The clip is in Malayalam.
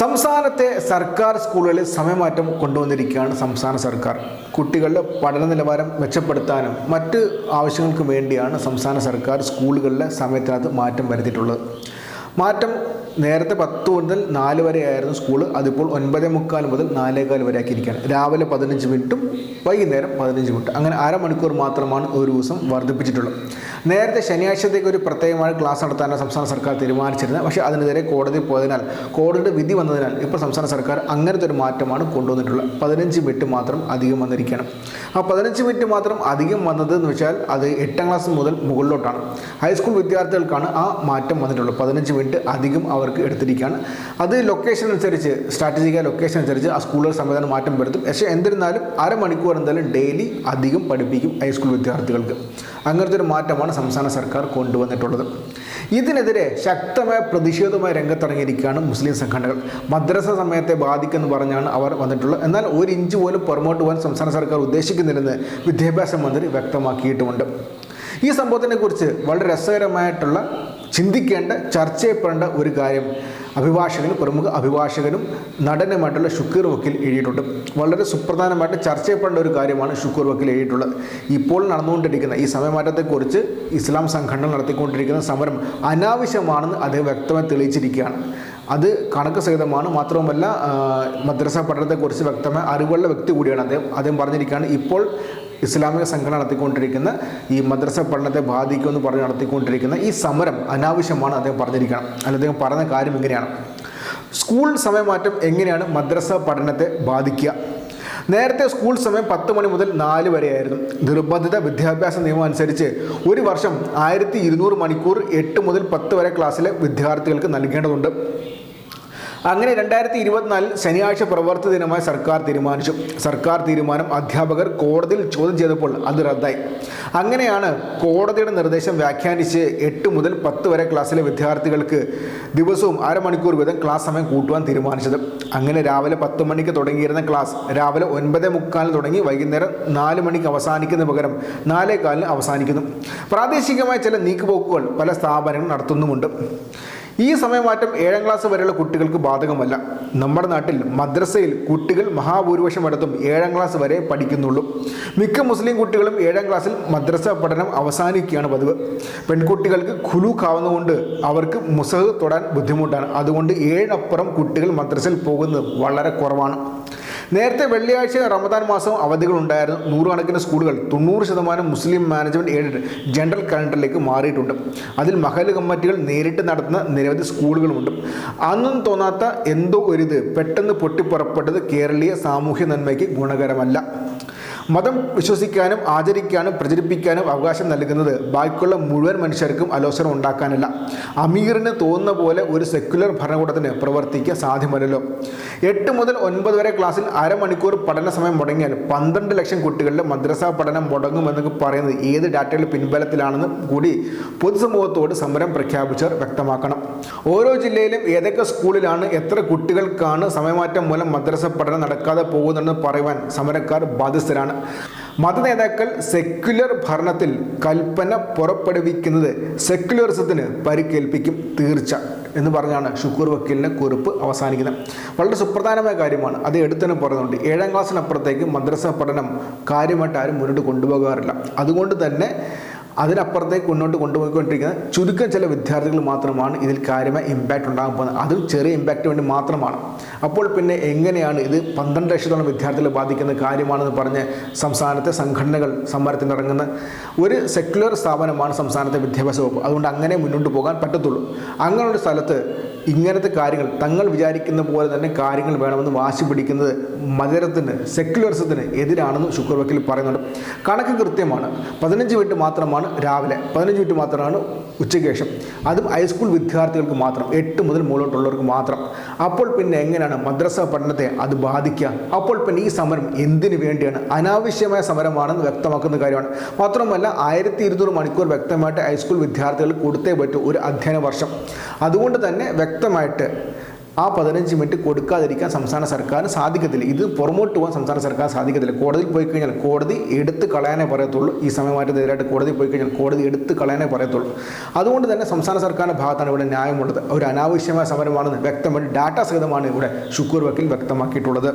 സംസ്ഥാനത്തെ സർക്കാർ സ്കൂളുകളിൽ സമയമാറ്റം കൊണ്ടുവന്നിരിക്കുകയാണ് സംസ്ഥാന സർക്കാർ. കുട്ടികളുടെ പഠന നിലവാരം മെച്ചപ്പെടുത്താനും മറ്റ് ആവശ്യങ്ങൾക്ക് വേണ്ടിയാണ് സംസ്ഥാന സർക്കാർ സ്കൂളുകളിലെ സമയത്തിനകത്ത് മാറ്റം വരുത്തിയിട്ടുള്ളത്. മാറ്റം നേരത്തെ പത്ത് മുതൽ നാല് വരെ ആയിരുന്നു സ്കൂൾ അതിപ്പോൾ ഒൻപതേ മുക്കാൽ മുതൽ നാലേകാൽ വരെ ആക്കിയിരിക്കുകയാണ്. രാവിലെ പതിനഞ്ച് മിനിറ്റും വൈകുന്നേരം പതിനഞ്ച് മിനിറ്റ്. അങ്ങനെ അരമണിക്കൂർ മാത്രമാണ് ഒരു ദിവസം വർദ്ധിപ്പിച്ചിട്ടുള്ളത്. നേരത്തെ ശനിയാഴ്ചത്തേക്ക് ഒരു പ്രത്യേകമായ ക്ലാസ് നടത്താനാണ് സംസ്ഥാന സർക്കാർ തീരുമാനിച്ചിരുന്നത്. പക്ഷേ അതിനെതിരെ കോടതി പോയതിനാൽ കോടതിയുടെ വിധി വന്നതിനാൽ ഇപ്പോൾ സംസ്ഥാന സർക്കാർ അങ്ങനത്തെ ഒരു മാറ്റമാണ് കൊണ്ടുവന്നിട്ടുള്ളത്. പതിനഞ്ച് മിനിറ്റ് മാത്രം അധികം വന്നിരിക്കുകയാണ്. ആ പതിനഞ്ച് മിനിറ്റ് മാത്രം അധികം വന്നത് എന്ന് വെച്ചാൽ അത് എട്ടാം ക്ലാസ് മുതൽ മുകളിലോട്ടാണ്. ഹൈസ്കൂൾ വിദ്യാർത്ഥികൾക്കാണ് ആ മാറ്റം വന്നിട്ടുള്ളത്. പതിനഞ്ച് മിനിറ്റ് അധികം അവർക്ക് എടുത്തിരിക്കുകയാണ്. അത് ലൊക്കേഷൻ അനുസരിച്ച് സ്ട്രാറ്റജിക്കായ ലൊക്കേഷൻ അനുസരിച്ച് ആ സ്കൂളുകൾ സംവിധാനം മാറ്റം വരുത്തും. പക്ഷേ എന്നിരുന്നാലും അരമണിക്കൂർ എന്തായാലും ഡെയിലി അധികം പഠിപ്പിക്കും ഹൈസ്കൂൾ വിദ്യാർത്ഥികൾക്ക്. അങ്ങനത്തെ ഒരു മാറ്റമാണ് സംസ്ഥാന സർക്കാർ കൊണ്ടുവന്നിട്ടുള്ളത്. ഇതിനെതിരെ ശക്തമായ പ്രതിഷേധവുമായി രംഗത്തിറങ്ങിയിരിക്കുകയാണ് മുസ്ലിം സംഘടനകൾ. മദ്രസ സമയത്തെ ബാധിക്കുമെന്ന് പറഞ്ഞാണ് അവർ വന്നിട്ടുള്ളത്. എന്നാൽ ഒരു ഇഞ്ച് പോലും പുറമോട്ട് പോകാൻ സംസ്ഥാന സർക്കാർ ഉദ്ദേശിക്കുന്നില്ലെന്ന് വിദ്യാഭ്യാസ മന്ത്രി വ്യക്തമാക്കിയിട്ടുമുണ്ട്. ഈ സംഭവത്തിനെ കുറിച്ച് വളരെ രസകരമായിട്ടുള്ള ചിന്തിക്കേണ്ട ചർച്ച ചെയ്യപ്പെടേണ്ട ഒരു കാര്യം അഭിഭാഷകനും പ്രമുഖ അഭിഭാഷകനും നടനുമായിട്ടുള്ള ഷുക്കൂർ വക്കീൽ എഴുതിയിട്ടുണ്ട്. വളരെ സുപ്രധാനമായിട്ട് ചർച്ച ചെയ്യപ്പെടേണ്ട ഒരു കാര്യമാണ് ഷുക്കൂർ വക്കീൽ എഴുതിയിട്ടുള്ളത്. ഇപ്പോൾ നടന്നുകൊണ്ടിരിക്കുന്ന ഈ സമയമാറ്റത്തെക്കുറിച്ച് ഇസ്ലാം സംഘടന നടത്തിക്കൊണ്ടിരിക്കുന്ന സമരം അനാവശ്യമാണെന്ന് അദ്ദേഹം വ്യക്തമായി തെളിയിച്ചിരിക്കുകയാണ്. അത് കണക്ക് സഹിതമാണ് മാത്രവുമല്ല മദ്രസ പഠനത്തെക്കുറിച്ച് വ്യക്തമായ അറിവുള്ള വ്യക്തി കൂടിയാണ് അദ്ദേഹം. അദ്ദേഹം പറഞ്ഞിരിക്കുകയാണ് ഇപ്പോൾ ഇസ്ലാമിക സംഘടന നടത്തിക്കൊണ്ടിരിക്കുന്ന ഈ മദ്രസ പഠനത്തെ ബാധിക്കുമെന്ന് പറഞ്ഞ് നടത്തിക്കൊണ്ടിരിക്കുന്ന ഈ സമരം അനാവശ്യമാണ് അദ്ദേഹം പറഞ്ഞിരിക്കണം. അല്ല അദ്ദേഹം പറഞ്ഞ കാര്യം ഇങ്ങനെയാണ്. സ്കൂൾ സമയമാറ്റം എങ്ങനെയാണ് മദ്രസ പഠനത്തെ ബാധിക്കുക? നേരത്തെ സ്കൂൾ സമയം പത്ത് മണി മുതൽ നാല് വരെയായിരുന്നു. നിർബന്ധിത വിദ്യാഭ്യാസ നിയമം അനുസരിച്ച് ഒരു വർഷം ആയിരത്തി ഇരുന്നൂറ് മണിക്കൂർ എട്ട് മുതൽ പത്ത് വരെ ക്ലാസ്സിലെ വിദ്യാർത്ഥികൾക്ക് നൽകേണ്ടതുണ്ട്. അങ്ങനെ രണ്ടായിരത്തി ഇരുപത്തിനാലിൽ ശനിയാഴ്ച പ്രവർത്തി ദിനമായി സർക്കാർ തീരുമാനിച്ചു. സർക്കാർ തീരുമാനം അധ്യാപകർ കോടതിയിൽ ചോദ്യം ചെയ്തപ്പോൾ അത് റദ്ദായി. അങ്ങനെയാണ് കോടതിയുടെ നിർദ്ദേശം വ്യാഖ്യാനിച്ച് എട്ട് മുതൽ പത്ത് വരെ ക്ലാസ്സിലെ വിദ്യാർത്ഥികൾക്ക് ദിവസവും അരമണിക്കൂർ വീതം ക്ലാസ് സമയം കൂട്ടുവാൻ തീരുമാനിച്ചത്. അങ്ങനെ രാവിലെ പത്ത് മണിക്ക് തുടങ്ങിയിരുന്ന ക്ലാസ് രാവിലെ ഒൻപത് മുക്കാലിന് തുടങ്ങി വൈകുന്നേരം നാല് മണിക്ക് അവസാനിക്കുന്ന പകരം നാലേ കാലിന് അവസാനിക്കുന്നു. പ്രാദേശികമായ ചില നീക്കുപോക്കുകൾ പല സ്ഥാപനങ്ങളും നടത്തുന്നുമുണ്ട്. ഈ സമയമാറ്റം ഏഴാം ക്ലാസ് വരെയുള്ള കുട്ടികൾക്ക് ബാധകമല്ല. നമ്മുടെ നാട്ടിൽ മദ്രസയിൽ കുട്ടികൾ മഹാഭൂരിപക്ഷം എടുത്തും ഏഴാം ക്ലാസ് വരെ പഠിക്കുന്നുള്ളൂ. മിക്ക മുസ്ലിം കുട്ടികളും ഏഴാം ക്ലാസ്സിൽ മദ്രസ പഠനം അവസാനിക്കുകയാണ് പതിവ്. പെൺകുട്ടികൾക്ക് ഖുലു കാവുന്നതുകൊണ്ട് അവർക്ക് മുസഹ് തൊടാൻ ബുദ്ധിമുട്ടാണ്. അതുകൊണ്ട് ഏഴപ്പുറം കുട്ടികൾ മദ്രസയിൽ പോകുന്നത് വളരെ കുറവാണ്. നേരത്തെ വെള്ളിയാഴ്ച റമദാൻ മാസം അവധികൾ ഉണ്ടായിരുന്നു നൂറുകണക്കിന് സ്കൂളുകൾ തൊണ്ണൂറ് ശതമാനം മുസ്ലിം മാനേജ്മെന്റ് എയ്ഡഡ് ജനറൽ കലണ്ടറിലേക്ക് മാറിയിട്ടുണ്ട്. അതിൽ മഹൽ കമ്മിറ്റികൾ നേരിട്ട് നടത്തുന്ന നിരവധി സ്കൂളുകളുമുണ്ട്. അന്നും തോന്നാത്ത എന്തോ ഒരിത് പെട്ടെന്ന് പൊട്ടിപ്പുറപ്പെട്ടത് കേരളീയ സാമൂഹ്യ നന്മയ്ക്ക് ഗുണകരമല്ല. മതം വിശ്വസിക്കാനും ആചരിക്കാനും പ്രചരിപ്പിക്കാനും അവകാശം നൽകുന്നത് ബാക്കിയുള്ള മുഴുവൻ മനുഷ്യർക്കും അലോസരം ഉണ്ടാക്കാനല്ല. അമീറിന് തോന്നുന്ന പോലെ ഒരു സെക്യുലർ ഭരണകൂടത്തിന് പ്രവർത്തിക്കാൻ സാധ്യമല്ലല്ലോ. എട്ട് മുതൽ ഒൻപത് വരെ ക്ലാസ്സിൽ അരമണിക്കൂർ പഠന സമയം മുടങ്ങിയാൽ പന്ത്രണ്ട് ലക്ഷം കുട്ടികളുടെ മദ്രസ പഠനം മുടങ്ങുമെന്നൊക്കെ പറയുന്നത് ഏത് ഡാറ്റയുടെ പിൻബലത്തിലാണെന്ന് കൂടി പൊതുസമൂഹത്തോട് സമരം പ്രഖ്യാപിച്ചവർ വ്യക്തമാക്കണം. ഓരോ ജില്ലയിലും ഏതൊക്കെ സ്കൂളിലാണ് എത്ര കുട്ടികൾക്കാണ് സമയമാറ്റം മൂലം മദ്രസ പഠനം നടക്കാതെ പോകുന്നതെന്ന് പറയുവാൻ സമരക്കാർ ബാധ്യസ്ഥരാണ്. മതനേതാക്കൾ സെക്യുലർ ഭരണത്തിൽ കൽപ്പന പുറപ്പെടുവിക്കുന്നത് സെക്യുലറിസത്തിന് പരിക്കേൽപ്പിക്കും തീർച്ച എന്ന് പറഞ്ഞാണ് ഷുക്കൂർ വക്കീലിന്റെ കുറിപ്പ് അവസാനിക്കുന്നത്. വളരെ സുപ്രധാനമായ കാര്യമാണ്. അത് എടുത്തന്നെ പറയുന്നുണ്ട്. ഏഴാം ക്ലാസ്സിനപ്പുറത്തേക്ക് മദ്രസ പഠനം കാര്യമായിട്ട് ആരും മുന്നോട്ട് കൊണ്ടുപോകാറില്ല. അതുകൊണ്ട് തന്നെ അതിനപ്പുറത്തേക്ക് മുന്നോട്ട് കൊണ്ടുപോയിക്കൊണ്ടിരിക്കുന്ന ചുരുക്കം ചില വിദ്യാർത്ഥികൾ മാത്രമാണ് ഇതിൽ കാര്യമായ ഇമ്പാക്റ്റ് ഉണ്ടാകാൻ പോകുന്നത്. അത് ചെറിയ ഇമ്പാക്റ്റ് വേണ്ടി മാത്രമാണ്. അപ്പോൾ പിന്നെ എങ്ങനെയാണ് ഇത് പന്ത്രണ്ട് ലക്ഷത്തോളം വിദ്യാർത്ഥികളെ ബാധിക്കുന്ന കാര്യമാണെന്ന് പറഞ്ഞ് സംസ്ഥാനത്തെ സംഘടനകൾ സമരത്തിനിറങ്ങുന്ന ഒരു സെക്യുലർ സ്ഥാപനമാണ് സംസ്ഥാനത്തെ വിദ്യാഭ്യാസ വകുപ്പ്. അതുകൊണ്ട് അങ്ങനെ മുന്നോട്ട് പോകാൻ പറ്റത്തുള്ളൂ. അങ്ങനെയുള്ള സ്ഥലത്ത് ഇങ്ങനത്തെ കാര്യങ്ങൾ തങ്ങൾ വിചാരിക്കുന്ന പോലെ തന്നെ കാര്യങ്ങൾ വേണമെന്ന് വാശി പിടിക്കുന്നത് മതരത്തിന് സെക്യുലറിസത്തിന് എതിരാണെന്ന് ശുക്ർ വക്കീൽ പറയുന്നുണ്ട്. കണക്ക് കൃത്യമാണ്. പതിനഞ്ച് മിനിറ്റ് മാത്രമാണ് രാവിലെ. പതിനഞ്ച് മിനിറ്റ് മാത്രമാണ് ഉച്ചയ്ക്ക് ശേഷം അതും ഹൈസ്കൂൾ വിദ്യാർത്ഥികൾക്ക് മാത്രം. എട്ട് മുതൽ മുകളിലോട്ടുള്ളവർക്ക് മാത്രം. അപ്പോൾ പിന്നെ എങ്ങനെയാണ് മദ്രസ പഠനത്തെ അത് ബാധിക്കുക? അപ്പോൾ പിന്നെ ഈ സമരം എന്തിനു വേണ്ടിയാണ്? അനാവശ്യമായ സമരമാണെന്ന് വ്യക്തമാക്കുന്ന കാര്യമാണ്. മാത്രമല്ല ആയിരത്തി ഇരുന്നൂറ് മണിക്കൂർ വ്യക്തമായിട്ട് ഹൈസ്കൂൾ വിദ്യാർത്ഥികൾ കൊടുത്തേ പറ്റൂ ഒരു അധ്യയന വർഷം. അതുകൊണ്ട് തന്നെ വ്യക്തമായിട്ട് ആ പതിനഞ്ച് മിനിറ്റ് കൊടുക്കാതിരിക്കാൻ സംസ്ഥാന സർക്കാരിന് സാധിക്കത്തില്ല. ഇത് പുറമോട്ട് പോകാൻ സംസ്ഥാന സർക്കാർ സാധിക്കത്തില്ല. കോടതിയിൽ പോയി കഴിഞ്ഞാൽ കോടതി എടുത്ത് കളയാനേ പറയത്തുള്ളൂ. ഈ സമയമാറ്റത്തിനെതിരായിട്ട് കോടതി പോയി കഴിഞ്ഞാൽ കോടതി എടുത്ത് കളയാനേ പറയത്തുള്ളൂ. അതുകൊണ്ട് തന്നെ സംസ്ഥാന സർക്കാരിന്റെ ഭാഗത്താണ് ഇവിടെ ന്യായമുള്ളത്. ഒരു അനാവശ്യമായ സമരമാണെന്ന് വ്യക്തമായിട്ട് ഡാറ്റ സഹിതമാണ് ഇവിടെ ഷുക്കൂർ വക്കീൽ വ്യക്തമാക്കിയിട്ടുള്ളത്.